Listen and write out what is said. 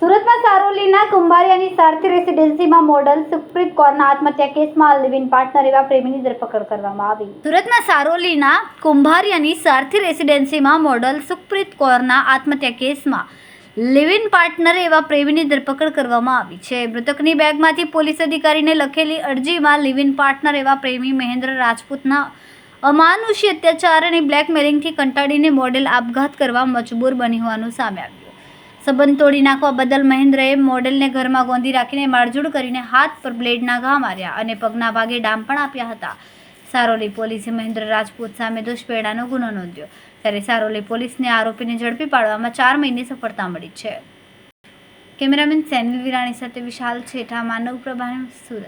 સુરતમાં સારોલીના કુંભારિયાની સારથી રેસિડેન્સીમાં મોડલ સુપ્રીત કૌરના આત્મહત્યા કેસમાં લિવિન પાર્ટનર એવા પ્રેમીની ધરપકડ કરવામાં આવી. સુરતમાં સારોલીના કુંભારિયાની સારથી રેસિડેન્સીમાં મોડલ સુપ્રીત કૌરના આત્મહત્યા કેસમાં લિવિન પાર્ટનર એવા પ્રેમીની ધરપકડ કરવામાં આવી છે. મૃતકની બેગમાંથી પોલીસ અધિકારીને લખેલી અરજીમાં લિવ ઇન પાર્ટનર એવા પ્રેમી મહેન્દ્ર રાજપૂતના અમાનુષી અત્યાચાર અને બ્લેકમેલિંગથી કંટાળીને મોડેલ આપઘાત કરવા મજબૂર બની હોવાનું સામે આવ્યું. સંબંધ તોડી નાખવા બદલ મહેન્દ્રએ મોડેલને ઘરમાં ગોંધી રાખીને મારઝૂડ કરીને હાથ પર બ્લેડના ઘા માર્યા અને પગના ભાગે ડામ પણ આપ્યા હતા. સારોલી પોલીસે મહેન્દ્ર રાજપૂત સામે દુષ્પેડાનો ગુનો નોંધ્યો. ત્યારે સારોલી પોલીસને આરોપીને ઝડપી પાડવામાં ચાર મહિને સફળતા મળી છે. કેમેરામેન સેનિલ વિરાણી સાથે વિશાલ છેઠા, માનવ પ્રભાને, સુરત.